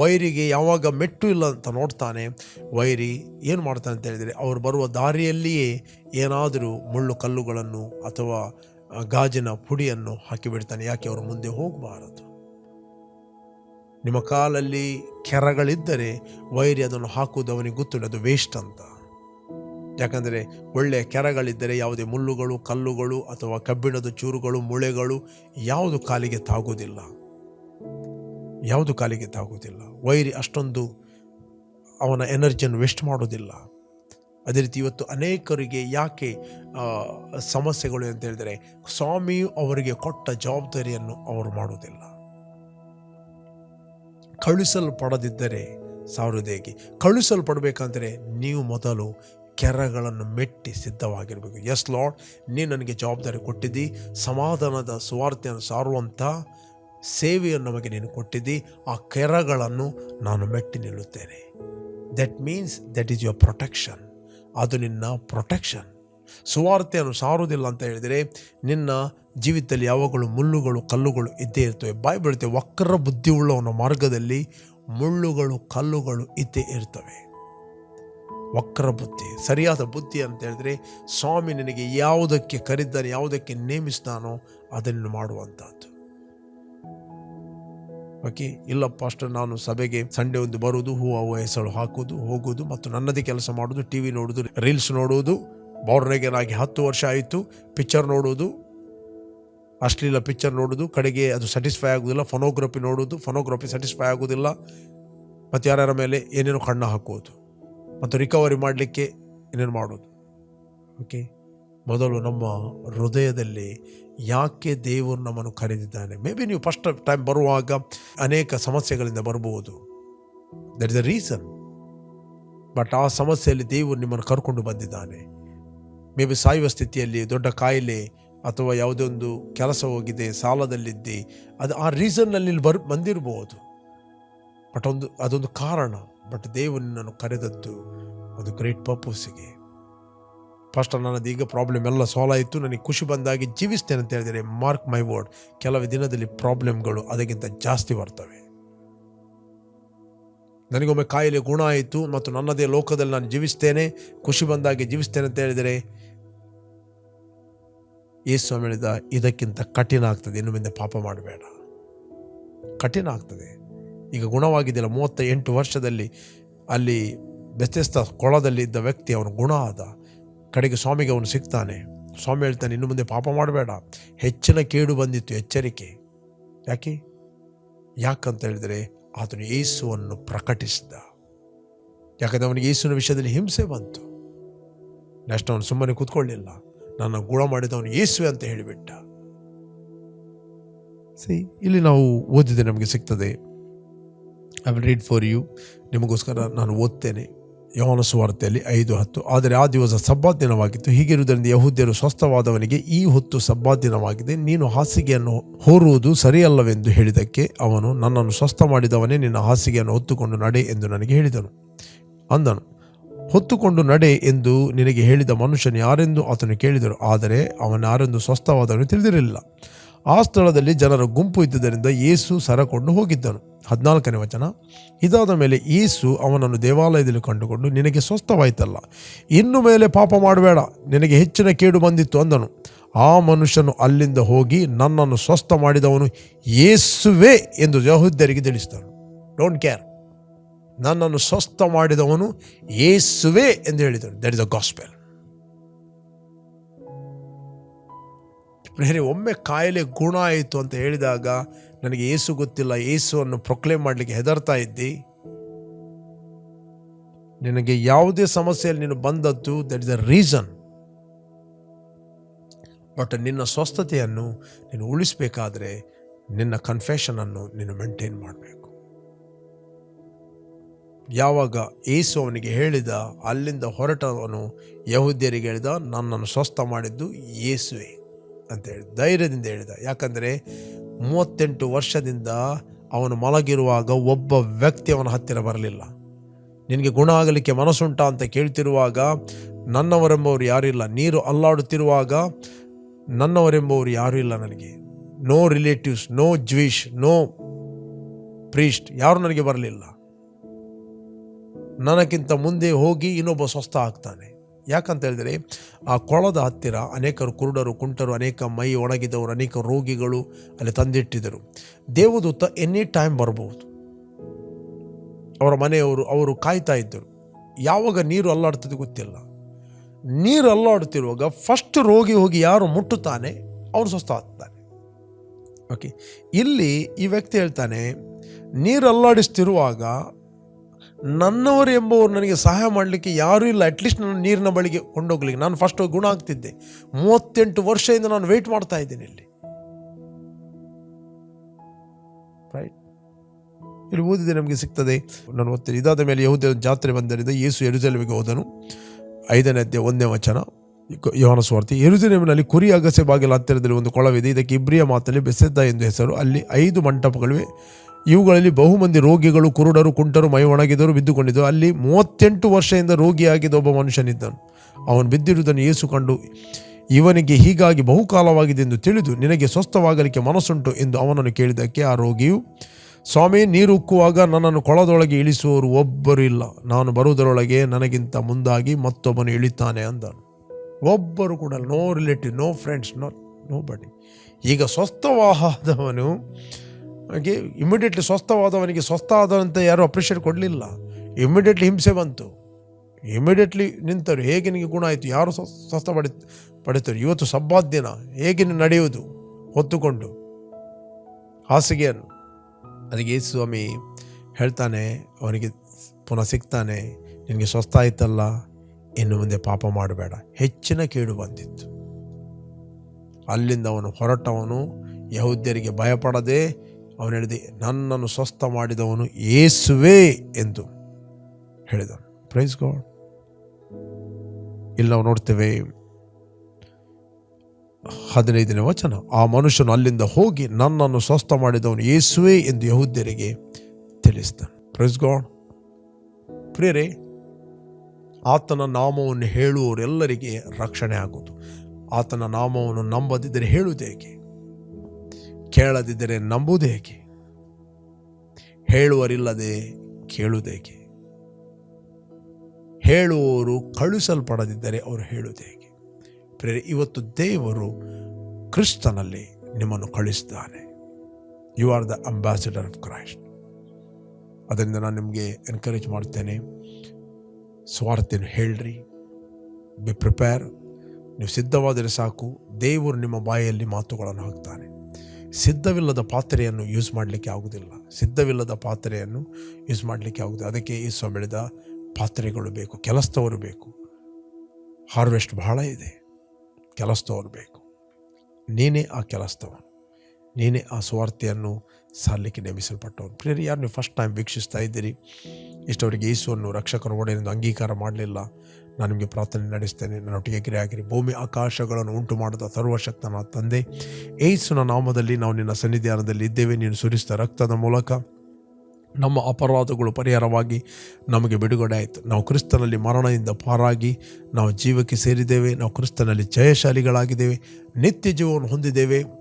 ವೈರಿಗೆ ಯಾವಾಗ ಮೆಟ್ಟು ಇಲ್ಲ ಅಂತ ನೋಡ್ತಾನೆ. ವೈರಿ ಏನು ಮಾಡ್ತಾನೆ ಅಂತ ಹೇಳಿದರೆ, ಅವರು ಬರುವ ದಾರಿಯಲ್ಲಿಯೇ ಏನಾದರೂ ಮುಳ್ಳು ಕಲ್ಲುಗಳನ್ನು ಅಥವಾ ಗಾಜಿನ ಪುಡಿಯನ್ನು ಹಾಕಿಬಿಡ್ತಾನೆ. ಯಾಕೆ ಅವರು ಮುಂದೆ ಹೋಗಬಾರದು? ನಿಮ್ಮ ಕಾಲಲ್ಲಿ ಕೆರಗಳಿದ್ದರೆ ವೈರಿ ಅದನ್ನು ಹಾಕುವುದು ಅವನಿಗೆ ಗೊತ್ತಿಲ್ಲ. ಅದು ವೇಸ್ಟ್ ಅಂತ. ಯಾಕಂದರೆ ಒಳ್ಳೆಯ ಕೆರಗಳಿದ್ದರೆ ಯಾವುದೇ ಮುಳ್ಳುಗಳು, ಕಲ್ಲುಗಳು ಅಥವಾ ಕಬ್ಬಿಣದ ಚೂರುಗಳು, ಮುಳೆಗಳು ಯಾವುದು ಕಾಲಿಗೆ ತಾಗುವುದಿಲ್ಲ. ಯಾವುದು ಕಾಲಿಗೆ ತಾಗುವುದಿಲ್ಲ. ವೈರಿ ಅಷ್ಟೊಂದು ಅವನ ಎನರ್ಜಿಯನ್ನು ವೇಸ್ಟ್ ಮಾಡೋದಿಲ್ಲ ಅದೇ ರೀತಿ ಇವತ್ತು ಅನೇಕರಿಗೆ ಯಾಕೆ ಸಮಸ್ಯೆಗಳು ಅಂತ ಹೇಳಿದರೆ ಸ್ವಾಮಿಯು ಅವರಿಗೆ ಕೊಟ್ಟ ಜವಾಬ್ದಾರಿಯನ್ನು ಅವರು ಮಾಡುವುದಿಲ್ಲ. ಕಳುಹಿಸಲ್ಪಡದಿದ್ದರೆ ಸಾವಿರದೇಗಿ ಕಳುಹಿಸಲ್ಪಡಬೇಕಂದರೆ ನೀವು ಮೊದಲು ಕೆರಗಳನ್ನು ಮೆಟ್ಟಿ ಸಿದ್ಧವಾಗಿರಬೇಕು. ಎಸ್ ಲಾರ್ಡ್ ನೀನು ನನಗೆ ಜವಾಬ್ದಾರಿ ಕೊಟ್ಟಿದ್ದಿ. ಸಮಾಧಾನದ ಸುವಾರ್ತೆಯನ್ನು ಸಾರುವಂಥ ಸೇವೆಯನ್ನು ನಮಗೆ ನೀನು ಕೊಟ್ಟಿದ್ದಿ. ಆ ಕೆರಗಳನ್ನು ನಾನು ಮೆಟ್ಟಿ ನಿಲ್ಲುತ್ತೇನೆ. That means that is your protection ಅದು ನಿನ್ನ ಪ್ರೊಟೆಕ್ಷನ್ ಸುವಾರ್ತೆಯನ್ನು ಸಾರುವುದಿಲ್ಲ ಅಂತ ಹೇಳಿದರೆ ನಿನ್ನ ಜೀವಿತದಲ್ಲಿ ಯಾವಾಗಲೂ ಮುಳ್ಳುಗಳು, ಕಲ್ಲುಗಳು ಇದ್ದೇ ಇರ್ತವೆ. ಬಾಯಿ ಬೀಳುತ್ತೆ ವಕ್ರ ಬುದ್ಧಿ ಉಳ್ಳವನ ಮಾರ್ಗದಲ್ಲಿ ಮುಳ್ಳುಗಳು, ಕಲ್ಲುಗಳು ಇದ್ದೇ ಇರ್ತವೆ. ವಕ್ರ ಬುದ್ಧಿ, ಸರಿಯಾದ ಬುದ್ಧಿ ಅಂತ ಹೇಳಿದ್ರೆ ಸ್ವಾಮಿ ನಿನಗೆ ಯಾವುದಕ್ಕೆ ಕರೆದ್ದಾನೆ, ಯಾವುದಕ್ಕೆ ನೇಮಿಸ್ತಾನೋ ಅದನ್ನು ಮಾಡುವಂಥದ್ದು. ಓಕೆ, ಇಲ್ಲಪ್ಪ, ಅಷ್ಟು ನಾನು ಸಭೆಗೆ ಸಂಡೇ ಒಂದು ಬರುವುದು, ಹೂವು ಹೆಸರು ಹಾಕೋದು ಹೋಗುವುದು ಮತ್ತು ನನ್ನದೇ ಕೆಲಸ ಮಾಡೋದು ಟಿ ವಿ ನೋಡುವುದು, ರೀಲ್ಸ್ ನೋಡುವುದು ನಾಗಿ ಹತ್ತು ವರ್ಷ ಆಯಿತು, ಪಿಕ್ಚರ್ ನೋಡುವುದು, ಅಶ್ಲೀಲ ಪಿಕ್ಚರ್ ನೋಡೋದು ಕಡೆಗೆ ಅದು ಸ್ಯಾಟಿಸ್ಫೈ ಆಗೋದಿಲ್ಲ ಫೋನೋಗ್ರಫಿ ನೋಡೋದು ಫೋನೋಗ್ರಫಿ ಸ್ಯಾಟಿಸ್ಫೈ ಆಗೋದಿಲ್ಲ ಮತ್ತು ಯಾರ್ಯಾರ ಮೇಲೆ ಏನೇನೋ ಕಣ್ಣು ಹಾಕುವುದು. ಮತ್ತು ರಿಕವರಿ ಮಾಡಲಿಕ್ಕೆ ಏನೇನು ಮಾಡೋದು? ಓಕೆ ಮೊದಲು ನಮ್ಮ ಹೃದಯದಲ್ಲಿ ಯಾಕೆ ದೇವರು ನಮ್ಮನ್ನು ಕರೆದಿದ್ದಾನೆ? ಮೇ ಬಿ ನೀವು ಫಸ್ಟ್ ಟೈಮ್ ಬರುವಾಗ ಅನೇಕ ಸಮಸ್ಯೆಗಳಿಂದ ಬರಬಹುದು. That is a reason but ಆ ಸಮಸ್ಯೆಯಲ್ಲಿ ದೇವರು ನಿಮ್ಮನ್ನು ಕರ್ಕೊಂಡು ಬಂದಿದ್ದಾನೆ. ಮೇ ಬಿ ಸಾಯುವ ಸ್ಥಿತಿಯಲ್ಲಿ, ದೊಡ್ಡ ಕಾಯಿಲೆ ಅಥವಾ ಯಾವುದೇ ಒಂದು ಕೆಲಸ ಹೋಗಿದೆ, ಸಾಲದಲ್ಲಿದ್ದೆ, ಅದು ಆ ರೀಸನ್ನಲ್ಲಿ ಬರ್ ಬಂದಿರಬಹುದು. ಬಟ್ ಒಂದು ಅದೊಂದು ಕಾರಣ. ಬಟ್ ದೇವರು ನಿನ್ನನ್ನು ಕರೆದದ್ದು ಅದು ಗ್ರೇಟ್ ಪರ್ಪೋಸಿಗೆ ಫಸ್ಟ್ ನನ್ನದು ಈಗ ಪ್ರಾಬ್ಲಮ್ ಎಲ್ಲ ಸಾಲ್ವ್ ಆಯಿತು. ನನಗೆ ಖುಷಿ ಬಂದಾಗಿ ಜೀವಿಸ್ತೇನೆ ಅಂತ ಹೇಳಿದರೆ ಮಾರ್ಕ್ ಮೈ ವರ್ಡ್ ಕೆಲವು ದಿನದಲ್ಲಿ ಪ್ರಾಬ್ಲಮ್ಗಳು ಅದಕ್ಕಿಂತ ಜಾಸ್ತಿ ಬರ್ತವೆ. ನನಗೊಮ್ಮೆ ಕಾಯಿಲೆ ಗುಣ ಆಯಿತು ಮತ್ತು ನನ್ನದೇ ಲೋಕದಲ್ಲಿ ನಾನು ಜೀವಿಸ್ತೇನೆ. ಖುಷಿ ಬಂದಾಗೆ ಜೀವಿಸ್ತೇನೆ ಅಂತ ಹೇಳಿದರೆ ಯೇಸು ಹೇಳಿದ, ಇದಕ್ಕಿಂತ ಕಠಿಣ ಆಗ್ತದೆ. ಇನ್ನು ಮುಂದೆ ಪಾಪ ಮಾಡಬೇಡ. ಕಠಿಣ ಆಗ್ತದೆ. ಈಗ ಗುಣವಾಗಿದ್ದಿಲ್ಲ. ಮೂವತ್ತ ಎಂಟು ವರ್ಷದಲ್ಲಿ ಅಲ್ಲಿ ವ್ಯತ್ಯಸ್ತ ಕೊಳದಲ್ಲಿ ಇದ್ದ ವ್ಯಕ್ತಿ ಅವನು ಗುಣ ಆದ. ಕಡೆಗೆ ಸ್ವಾಮಿಗೆ ಅವನು ಸಿಗ್ತಾನೆ. ಸ್ವಾಮಿ ಹೇಳ್ತಾನೆ, ಇನ್ನು ಮುಂದೆ ಪಾಪ ಮಾಡಬೇಡ. ಹೆಚ್ಚಿನ ಕೇಡು ಬಂದಿತ್ತು, ಎಚ್ಚರಿಕೆ. ಯಾಕೆ? ಯಾಕಂತ ಹೇಳಿದರೆ, ಆತನು ಯೇಸುವನ್ನು ಪ್ರಕಟಿಸಿದ. ಯಾಕಂದರೆ ಅವನಿಗೆ ಯೇಸುವಿನ ವಿಷಯದಲ್ಲಿ ಹಿಂಸೆ ಬಂತು. ನೆಕ್ಸ್ಟ್ ಅವನು ಸುಮ್ಮನೆ ಕೂತ್ಕೊಳ್ಳಿಲ್ಲ. ನನ್ನ ಗುಣ ಮಾಡಿದವನು ಯೇಸುವೆ ಅಂತ ಹೇಳಿಬಿಟ್ಟ. ಸಿ ಇಲ್ಲಿ ನಾವು ಓದಿದೆ ನಮಗೆ ಸಿಗ್ತದೆ. I will read for you ನಿಮಗೋಸ್ಕರ ನಾನು ಓದ್ತೇನೆ. ಯೌನ ಸುವಾರ್ತೆಯಲ್ಲಿ ಐದು ಹತ್ತು. ಆದರೆ ಆ ದಿವಸ ಸಬ್ಬಾ ದಿನವಾಗಿತ್ತು. ಹೀಗಿರುವುದರಿಂದ ಯಹೂದ್ಯರು ಸ್ವಸ್ಥವಾದವನಿಗೆ ಈ ಹೊತ್ತು ಸಬ್ಬಾತ್ ದಿನವಾಗಿದೆ. ನೀನು ಹಾಸಿಗೆಯನ್ನು ಹೋರುವುದು ಸರಿಯಲ್ಲವೆಂದು ಹೇಳಿದಕ್ಕೆ ಅವನು, ನನ್ನನ್ನು ಸ್ವಸ್ಥ ಮಾಡಿದವನೇ ನಿನ್ನ ಹಾಸಿಗೆಯನ್ನು ಹೊತ್ತುಕೊಂಡು ನಡೆ ಎಂದು ನನಗೆ ಹೇಳಿದನು. ಅಂದನು, ಹೊತ್ತುಕೊಂಡು ನಡೆ ಎಂದು ನಿನಗೆ ಹೇಳಿದ ಮನುಷ್ಯನು ಯಾರೆಂದು ಆತನು ಕೇಳಿದರು. ಆದರೆ ಅವನು ಯಾರೆಂದು ಸ್ವಸ್ಥವಾದವನು ತಿಳಿದಿರಲಿಲ್ಲ. ಆ ಸ್ಥಳದಲ್ಲಿ ಜನರ ಗುಂಪು ಇದ್ದುದರಿಂದ ಯೇಸು ಸರಕೊಂಡು ಹೋಗಿದ್ದನು. ಹದಿನಾಲ್ಕನೇ ವಚನ, ಇದಾದ ಮೇಲೆ ಯೇಸು ಅವನನ್ನು ದೇವಾಲಯದಲ್ಲಿ ಕಂಡುಕೊಂಡು, ನಿನಗೆ ಸ್ವಸ್ಥವಾಯ್ತಲ್ಲ, ಇನ್ನು ಮೇಲೆ ಪಾಪ ಮಾಡಬೇಡ, ನಿನಗೆ ಹೆಚ್ಚಿನ ಕೇಡು ಬಂದಿತ್ತು ಅಂದನು. ಆ ಮನುಷ್ಯನು ಅಲ್ಲಿಂದ ಹೋಗಿ ನನ್ನನ್ನು ಸ್ವಸ್ಥ ಮಾಡಿದವನು ಯೇಸುವೆ ಎಂದು ಯಹೂದ್ಯರಿಗೆ ತಿಳಿಸಿದನು. ಡೋಂಟ್ ಕೇರ್ ನನ್ನನ್ನು ಸ್ವಸ್ಥ ಮಾಡಿದವನು ಯೇಸುವೆ ಎಂದು ಹೇಳಿದನು. ದಟ್ ಇಸ್ ಅ ಗಾಸ್ಪೆಲ್ ಪ್ರೇರೆ ಒಮ್ಮೆ ಕಾಯಿಲೆ ಗುಣ ಆಯಿತು ಅಂತ ಹೇಳಿದಾಗ ನನಗೆ ಏಸು ಗೊತ್ತಿಲ್ಲ, ಏಸುವನ್ನು ಪ್ರೊಕ್ಲೇಮ್ ಮಾಡಲಿಕ್ಕೆ ಹೆದರ್ತಾ ಇದ್ದಿ? ನಿನಗೆ ಯಾವುದೇ ಸಮಸ್ಯೆಯಲ್ಲಿ ನೀನು ಬಂದದ್ದು that is a reason but ನಿನ್ನ ಸ್ವಸ್ಥತೆಯನ್ನು ನೀನು ಉಳಿಸಬೇಕಾದ್ರೆ ನಿನ್ನ ಕನ್ಫೆಷನನ್ನು ನೀನು ಮೇಂಟೈನ್ ಮಾಡಬೇಕು. ಯಾವಾಗ ಏಸು ಅವನಿಗೆ ಹೇಳಿದ, ಅಲ್ಲಿಂದ ಹೊರಟವನು ಯಹೂದ್ಯರಿಗೆ ಹೇಳಿದ, ನನ್ನನ್ನು ಸ್ವಸ್ಥ ಮಾಡಿದ್ದು ಯೇಸುವೆ ಅಂತ ಹೇಳಿ, ಧೈರ್ಯದಿಂದ ಹೇಳಿದ. ಯಾಕಂದರೆ ಮೂವತ್ತೆಂಟು ವರ್ಷದಿಂದ ಅವನು ಮಲಗಿರುವಾಗ ಒಬ್ಬ ವ್ಯಕ್ತಿ ಅವನ ಹತ್ತಿರ ಬರಲಿಲ್ಲ. ನಿನಗೆ ಗುಣ ಆಗಲಿಕ್ಕೆ ಮನಸ್ಸುಂಟ ಅಂತ ಕೇಳ್ತಿರುವಾಗ ನನ್ನವರೆಂಬವರು ಯಾರೂ ಇಲ್ಲ. ನೀರು ಅಲ್ಲಾಡುತ್ತಿರುವಾಗ ನನ್ನವರೆಂಬವರು ಯಾರೂ ಇಲ್ಲ ನನಗೆ. No relatives no Jewish no priest ಯಾರು ನನಗೆ ಬರಲಿಲ್ಲ. ನನಗಿಂತ ಮುಂದೆ ಹೋಗಿ ಇನ್ನೊಬ್ಬ ಸ್ವಸ್ಥ ಆಗ್ತಾನೆ. ಯಾಕಂತ ಹೇಳಿದರೆ, ಆ ಕೊಳದ ಹತ್ತಿರ ಅನೇಕರು ಕುರುಡರು, ಕುಂಟರು, ಅನೇಕ ಮೈ ಒಣಗಿದವರು, ಅನೇಕ ರೋಗಿಗಳು ಅಲ್ಲಿ ತಂದಿಟ್ಟಿದ್ದರು. ದೇವದೂತ ಎನಿ ಟೈಮ್ ಬರಬಹುದು. ಅವರ ಮನೆಯವರು, ಅವರು ಕಾಯ್ತಾ ಇದ್ದರು. ಯಾವಾಗ ನೀರು ಅಲ್ಲಾಡ್ತದೆ ಗೊತ್ತಿಲ್ಲ. ನೀರು ಅಲ್ಲಾಡುತ್ತಿರುವಾಗ ಫಸ್ಟ್ ರೋಗಿ ಹೋಗಿ ಯಾರು ಮುಟ್ಟುತ್ತಾನೆ ಅವನು ಸ್ವಸ್ಥ ಆಗ್ತಾನೆ ಓಕೆ ಇಲ್ಲಿ ಈ ವ್ಯಕ್ತಿ ಹೇಳ್ತಾನೆ, ನೀರು ಅಲ್ಲಾಡಿಸ್ತಿರುವಾಗ ನನ್ನವರು ಎಂಬುವರು ನನಗೆ ಸಹಾಯ ಮಾಡಲಿಕ್ಕೆ ಯಾರೂ ಇಲ್ಲ. ಅಟ್ಲೀಸ್ಟ್ ನನ್ನ ನೀರಿನ ಬಳಿಗೆ ಕೊಂಡೋಗ್ಲಿಕ್ಕೆ. ನಾನು ಫಸ್ಟ್ ಗುಣ ಆಗ್ತಿದ್ದೆ. ಮೂವತ್ತೆಂಟು ವರ್ಷದಿಂದ ನಾನು ವೆಯ್ಟ್ ಮಾಡ್ತಾ ಇದ್ದೇನೆ ಇಲ್ಲಿ. ರೈಟ್ ಇಲ್ಲಿ ಓದಿದೆ ನಮಗೆ ಸಿಗ್ತದೆ. ನಾನು ಓದ್ತೇನೆ. ಇದಾದ ಮೇಲೆ ಯಹೂದ ಜಾತ್ರೆ ಬಂದರಿಂದ ಯೇಸು ಎರುಜಲಮಿಗೆ ಹೋದನು. ಐದನೇ ಅಧ್ಯಯ ಒಂದನೇ ವಚನ. ಯೋಹನ ಸ್ವಾರ್ಥಿ ಎರುಜಲೇಮಿನಲ್ಲಿ ಕುರಿ ಅಗಸೆ ಬಾಗಿಲ ಹತ್ತಿರದಲ್ಲಿ ಒಂದು ಕೊಳವಿದೆ. ಇದಕ್ಕೆ ಇಬ್ರಿಯ ಮಾತಲ್ಲಿ ಬೆಸೆದ್ದ ಎಂದು ಹೆಸರು. ಅಲ್ಲಿ ಐದು ಮಂಟಪಗಳಿವೆ. ಇವುಗಳಲ್ಲಿ ಬಹುಮಂದಿ ರೋಗಿಗಳು, ಕುರುಡರು, ಕುಂಟರು ಮೈ ಒಣಗಿದರು ಬಿದ್ದುಕೊಂಡಿದ್ದರು. ಅಲ್ಲಿ ಮೂವತ್ತೆಂಟು ವರ್ಷದಿಂದ ರೋಗಿಯಾಗಿದ್ದ ಒಬ್ಬ ಮನುಷ್ಯನಿದ್ದನು. ಅವನು ಬಿದ್ದಿರುವುದನ್ನು ಏಸು ಕಂಡು, ಇವನಿಗೆ ಹೀಗಾಗಿ ಬಹುಕಾಲವಾಗಿದೆ ಎಂದು ತಿಳಿದು ನಿನಗೆ ಸ್ವಸ್ಥವಾಗಲಿಕ್ಕೆ ಮನಸ್ಸುಂಟು ಎಂದು ಅವನನ್ನು ಕೇಳಿದ್ದಕ್ಕೆ ಆ ರೋಗಿಯು, ಸ್ವಾಮಿ, ನೀರು ಉಕ್ಕುವಾಗ ನನ್ನನ್ನು ಕೊಳದೊಳಗೆ ಇಳಿಸುವವರು ಒಬ್ಬರು ಇಲ್ಲ. ನಾನು ಬರುವುದರೊಳಗೆ ನನಗಿಂತ ಮುಂದಾಗಿ ಮತ್ತೊಬ್ಬನು ಇಳಿತಾನೆ ಅಂದನು. ಒಬ್ಬರು ಕೂಡ, no relative, no friends, no nobody. ಈಗ ಸ್ವಸ್ಥವಾದವನು ಹಾಗೆ ಇಮಿಡಿಯೇಟ್ಲಿ ಸ್ವಸ್ಥವಾದವನಿಗೆ ಸ್ವಸ್ಥ ಆದವಂತೆ ಯಾರೂ ಅಪ್ರಿಷಿಯೇಟ್ ಕೊಡಲಿಲ್ಲ. ಇಮಿಡಿಯೇಟ್ಲಿ ಹಿಂಸೆ ಬಂತು. ಇಮಿಡಿಯೇಟ್ಲಿ ನಿಂತರು. ಹೇಗೆ ನಿನಗೆ ಗುಣ ಆಯಿತು? ಯಾರು ಸ್ವ- ಸ್ವಸ್ಥ ಪಡಿ, ಪಡಿತಾರೆ? ಇವತ್ತು ಸಬ್ಬಾದ ದಿನ. ಹೇಗೆ ನಡೆಯುವುದು? ಹೊತ್ತುಕೊಂಡು. ಹಾಸಿಗೆಯನ್ನು. ಅದಕ್ಕೆ ಯೇಸು ಸ್ವಾಮಿ ಹೇಳ್ತಾನೆ, ಅವನಿಗೆ ಪುನಃ ಸಿಗ್ತಾನೆ, ನಿನಗೆ ಸ್ವಸ್ಥ ಆಯ್ತಲ್ಲ? ಇನ್ನು ಮುಂದೆ ಪಾಪ ಮಾಡಬೇಡ. ಹೆಚ್ಚಿನ ಕೇಡು ಬಂದಿತ್ತು. ಅಲ್ಲಿಂದ ಅವನು ಹೊರಟವನು. ಯಹೂದ್ಯರಿಗೆ ಭಯಪಡದೆ ಅವನು ಹೇಳಿದೆ ನನ್ನನ್ನು ಸ್ವಸ್ಥ ಮಾಡಿದವನು ಏಸುವೆ ಎಂದು ಹೇಳಿದನು. ಪ್ರೈಸ್ ಗಾಡ್ ಇಲ್ಲಿ ನಾವು ನೋಡ್ತೇವೆ ಹದಿನೈದನೇ ವಚನ. ಆ ಮನುಷ್ಯನು ಅಲ್ಲಿಂದ ಹೋಗಿ ನನ್ನನ್ನು ಸ್ವಸ್ಥ ಮಾಡಿದವನು ಏಸುವೆ ಎಂದು ಯಹೂದ್ಯರಿಗೆ ತಿಳಿಸ್ತಾನೆ ಪ್ರೈಸ್ ಗಾಡ್ ಪ್ರಿಯರೇ, ಆತನ ನಾಮವನ್ನು ಹೇಳುವವರೆಲ್ಲರಿಗೆ ರಕ್ಷಣೆ ಆಗುವುದು. ಆತನ ನಾಮವನ್ನು ನಂಬದಿದ್ದರೆ ಹೇಳುವುದೇಕೆ? ಕೇಳದಿದ್ದರೆ ನಂಬುವುದೇಕೆ ಹೇಳುವರಿಲ್ಲದೆ ಕೇಳುವುದೇಕೆ ಹೇಳುವವರು ಕಳುಹಿಸಲ್ಪಡದಿದ್ದರೆ ಅವರು ಹೇಳುವುದೇಕೆ ಪ್ರೇರೆ ಇವತ್ತು ದೇವರು ಕ್ರಿಸ್ತನಲ್ಲಿ ನಿಮ್ಮನ್ನು ಕಳಿಸಿದ್ದಾನೆ you are the ambassador of Christ ಅದರಿಂದ ನಾನು ನಿಮಗೆ ಎನ್ಕರೇಜ್ ಮಾಡ್ತೇನೆ ಸ್ವಾರ್ಥನ ಹೇಳ್ರಿ. ಬಿ ಪ್ರಿಪೇರ್ ನೀವು ಸಿದ್ಧವಾದರೆ ಸಾಕು. ದೇವರು ನಿಮ್ಮ ಬಾಯಲ್ಲಿ ಮಾತುಗಳನ್ನು ಹಾಕ್ತಾನೆ. ಸಿದ್ಧವಿಲ್ಲದ ಪಾತ್ರೆಯನ್ನು ಯೂಸ್ ಮಾಡಲಿಕ್ಕೆ ಆಗುವುದಿಲ್ಲ ಸಿದ್ಧವಿಲ್ಲದ ಪಾತ್ರೆಯನ್ನು ಯೂಸ್ ಮಾಡಲಿಕ್ಕೆ ಆಗುವುದಿಲ್ಲ ಅದಕ್ಕೆ ಈ ಬೆಳೆದ ಪಾತ್ರೆಗಳು ಬೇಕು, ಕೆಲಸದವರು ಬೇಕು. ಹಾರ್ವೆಸ್ಟ್ ಬಹಳ ಇದೆ. ಕೆಲಸದವರು ಬೇಕು. ನೀನೇ ಆ ಕೆಲಸದವನು. ನೀನೇ ಆ ಸ್ವಾರ್ಥಿಯನ್ನು ಸಾರಲಿಕ್ಕೆ ನೇಮಿಸಲ್ಪಟ್ಟವನು. ಪ್ರಿಯರಿ, ಯಾರು ನೀವು ಫಸ್ಟ್ ಟೈಮ್ ವೀಕ್ಷಿಸ್ತಾ ಇದ್ದೀರಿ, ಇಷ್ಟವರಿಗೆ ಈಸುವನ್ನು ರಕ್ಷಕರ ಅಂಗೀಕಾರ ಮಾಡಲಿಲ್ಲ. ನಾನು ನಿಮಗೆ ಪ್ರಾರ್ಥನೆ ನಡೆಸ್ತೇನೆ. ನನ್ನೊಟ್ಟಿಗೆ ಆಗಿರಿ ಭೂಮಿ ಆಕಾಶಗಳನ್ನು ಉಂಟು ಮಾಡಿದ ಸರ್ವಶಕ್ತನ ತಂದೆ. ಏಸುನ ನಾಮದಲ್ಲಿ ನಾವು ನಿನ್ನ ಸನ್ನಿಧಾನದಲ್ಲಿ ಇದ್ದೇವೆ. ನೀನು ಸುರಿಸಿದ ರಕ್ತದ ಮೂಲಕ ನಮ್ಮ ಅಪರಾಧಗಳು ಪರಿಹಾರವಾಗಿ ನಮಗೆ ಬಿಡುಗಡೆ ಆಯಿತು ನಾವು ಕ್ರಿಸ್ತನಲ್ಲಿ ಮರಣದಿಂದ ಪಾರಾಗಿ ನಾವು ಜೀವಕ್ಕೆ ಸೇರಿದ್ದೇವೆ. ನಾವು ಕ್ರಿಸ್ತನಲ್ಲಿ ಜಯಶಾಲಿಗಳಾಗಿದ್ದೇವೆ. ನಿತ್ಯ ಜೀವವನ್ನು ಹೊಂದಿದ್ದೇವೆ.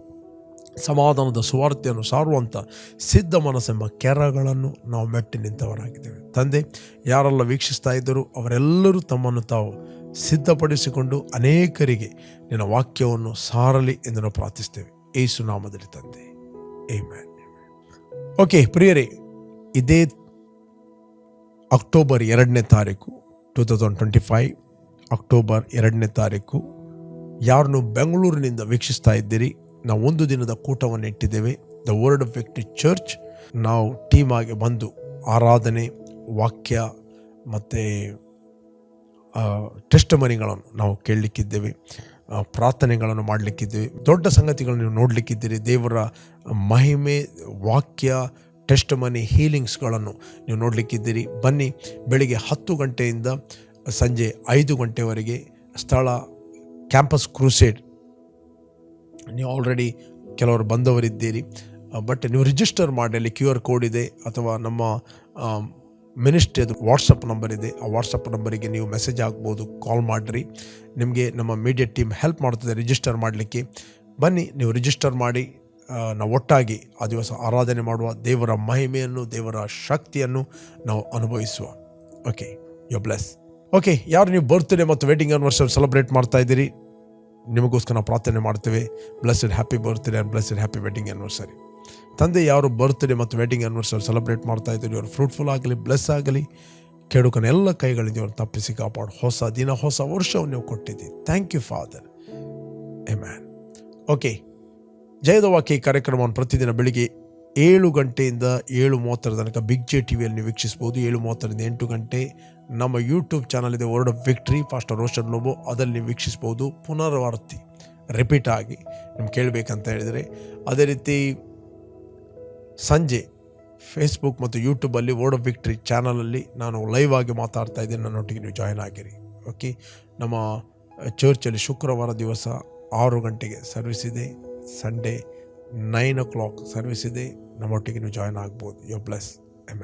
ಸಮಾಧಾನದ ಸುವಾರ್ತೆಯನ್ನು ಸಾರುವಂಥ ಸಿದ್ಧ ಮನಸ್ಸೆಂಬ ಕೆರಗಳನ್ನು ನಾವು ಮೆಟ್ಟಿ ನಿಂತವರಾಗಿದ್ದೇವೆ. ತಂದೆ, ಯಾರೆಲ್ಲ ವೀಕ್ಷಿಸ್ತಾ ಇದ್ದರೂ ಅವರೆಲ್ಲರೂ ತಮ್ಮನ್ನು ತಾವು ಸಿದ್ಧಪಡಿಸಿಕೊಂಡು ಅನೇಕರಿಗೆ ನಿನ್ನ ವಾಕ್ಯವನ್ನು ಸಾರಲಿ ಎಂದು ನಾವು ಪ್ರಾರ್ಥಿಸ್ತೇವೆ ಏಸು ನಾಮದಲ್ಲಿ ತಂದೆ. ಏಮ್ಯಾನ್ ಓಕೆ ಪ್ರಿಯರೇ, ಇದೇ ಅಕ್ಟೋಬರ್ ಎರಡನೇ ತಾರೀಕು two thousand twenty five October ಎರಡನೇ ತಾರೀಕು. ಯಾರನ್ನು ಬೆಂಗಳೂರಿನಿಂದ ವೀಕ್ಷಿಸ್ತಾ ಇದ್ದೀರಿ ನಾವು ಒಂದು ದಿನದ ಕೂಟವನ್ನು ಇಟ್ಟಿದ್ದೇವೆ the word of victory church ನಾವು ಟೀಮ್ ಆಗಿ ಬಂದು ಆರಾಧನೆ, ವಾಕ್ಯ ಮತ್ತು ಟೆಸ್ಟ್ ಮನಿಗಳನ್ನು ನಾವು ಕೇಳಲಿಕ್ಕಿದ್ದೇವೆ. ಪ್ರಾರ್ಥನೆಗಳನ್ನು ಮಾಡಲಿಕ್ಕಿದ್ದೇವೆ. ದೊಡ್ಡ ಸಂಗತಿಗಳನ್ನು ನೀವು ನೋಡಲಿಕ್ಕಿದ್ದೀರಿ. ದೇವರ ಮಹಿಮೆ, ವಾಕ್ಯ ಟೆಸ್ಟ್ ಮನಿ ಹೀಲಿಂಗ್ಸ್ಗಳನ್ನು ನೀವು ನೋಡಲಿಕ್ಕಿದ್ದೀರಿ. ಬನ್ನಿ, ಬೆಳಿಗ್ಗೆ ಹತ್ತು ಗಂಟೆಯಿಂದ ಸಂಜೆ ಐದು ಗಂಟೆವರೆಗೆ ಸ್ಥಳ ಕ್ಯಾಂಪಸ್ ಕ್ರೂಸೇಡ್ ನೀವು ಆಲ್ರೆಡಿ ಕೆಲವರು ಬಂದವರಿದ್ದೀರಿ. ಬಟ್ ನೀವು ರಿಜಿಸ್ಟರ್ ಮಾಡಿ ಅಲ್ಲಿ ಕ್ಯೂ ಆರ್ ಕೋಡ್ ಇದೆ, ಅಥವಾ ನಮ್ಮ ಮಿನಿಸ್ಟ್ರಿದು ವಾಟ್ಸಪ್ ನಂಬರ್ ಇದೆ. ಆ ವಾಟ್ಸಪ್ ನಂಬರಿಗೆ ನೀವು ಮೆಸೇಜ್ ಆಗ್ಬೋದು ಕಾಲ್ ಮಾಡಿರಿ. ನಿಮಗೆ ನಮ್ಮ ಮೀಡಿಯಾ ಟೀಮ್ ಹೆಲ್ಪ್ ಮಾಡ್ತದೆ ರಿಜಿಸ್ಟರ್ ಮಾಡಲಿಕ್ಕೆ. ಬನ್ನಿ, ನೀವು ರಿಜಿಸ್ಟರ್ ಮಾಡಿ ನಾವು ಒಟ್ಟಾಗಿ ಆ ದಿವಸ ಆರಾಧನೆ ಮಾಡುವ ದೇವರ ಮಹಿಮೆಯನ್ನು, ದೇವರ ಶಕ್ತಿಯನ್ನು ನಾವು ಅನುಭವಿಸುವ. ಓಕೆ ಯು ಬ್ಲೆಸ್ ಓಕೆ ಯಾರು ನೀವು ಬರ್ತ್ಡೇ ಮತ್ತು ವೆಡ್ಡಿಂಗ್ ಆನಿವರ್ಸರಿ ಸೆಲೆಬ್ರೇಟ್ ಮಾಡ್ತಾ ಇದ್ದೀರಿ? ನಿಮಗೋಸ್ಕರ ನಾವು ಪ್ರಾರ್ಥನೆ ಮಾಡ್ತೇವೆ. Blessed happy birthday and blessed happy wedding anniversary ತಂದೆ ಯಾರು ಬರ್ತ್ಡೇ ಮತ್ತು ವೆಡ್ಡಿಂಗ್ ಆ್ಯನಿವರ್ಸರಿ ಸೆಲೆಬ್ರೇಟ್ ಮಾಡ್ತಾ ಇದ್ದೀರಿ ಅವರು ಫ್ರೂಟ್ಫುಲ್ ಆಗಲಿ ಬ್ಲೆಸ್ ಆಗಲಿ ಕೆಡುಕನ ಎಲ್ಲ ಕೈಗಳಿಂದ ಅವ್ರು ತಪ್ಪಿಸಿ ಕಾಪಾಡು. ಹೊಸ ದಿನ, ಹೊಸ ವರ್ಷವನ್ನು ನೀವು ಕೊಟ್ಟಿದ್ದೀವಿ thank you father amen okay ಜಯದ ವಾಕ್ಯ ಕಾರ್ಯಕ್ರಮವನ್ನು ಪ್ರತಿದಿನ ಬೆಳಿಗ್ಗೆ ಏಳು ಗಂಟೆಯಿಂದ ಏಳು ಮೂವತ್ತರ ತನಕ ಬಿಗ್ ಜೆ ಟಿ ವಿಯಲ್ಲಿ ವೀಕ್ಷಿಸ್ಬೋದು ಏಳು ಮೂವತ್ತರಿಂದ ಎಂಟು ಗಂಟೆ ನಮ್ಮ ಯೂಟ್ಯೂಬ್ ಚಾನಲ್ ಇದೆ word of victory pastor Roshan Lobo ಅದರಲ್ಲಿ ವೀಕ್ಷಿಸ್ಬೋದು. ಪುನರಾವರ್ತಿ ರಿಪೀಟ್ ಆಗಿ ನಿಮ್ಗೆ ಕೇಳಬೇಕಂತ ಹೇಳಿದರೆ, ಅದೇ ರೀತಿ ಸಂಜೆ ಫೇಸ್ಬುಕ್ ಮತ್ತು ಯೂಟ್ಯೂಬಲ್ಲಿ ವರ್ಡ್ ಆಫ್ ವಿಕ್ಟ್ರಿ ಚಾನಲಲ್ಲಿ ನಾನು ಲೈವ್ ಆಗಿ ಮಾತಾಡ್ತಾ ಇದ್ದೀನಿ. ನನ್ನೊಟ್ಟಿಗೆ ನೀವು ಜಾಯ್ನ್ ಆಗಿರಿ. ಓಕೆ ನಮ್ಮ ಚರ್ಚಲ್ಲಿ ಶುಕ್ರವಾರ ದಿವಸ ಆರು ಗಂಟೆಗೆ ಸರ್ವಿಸ್ ಇದೆ. Sunday nine o'clock service ಇದೆ. ನಮ್ಮೊಟ್ಟಿಗೆ ನೀವು ಜಾಯ್ನ್ ಆಗ್ಬೋದು. ಯೋ ಪ್ಲಸ್ ಎಂ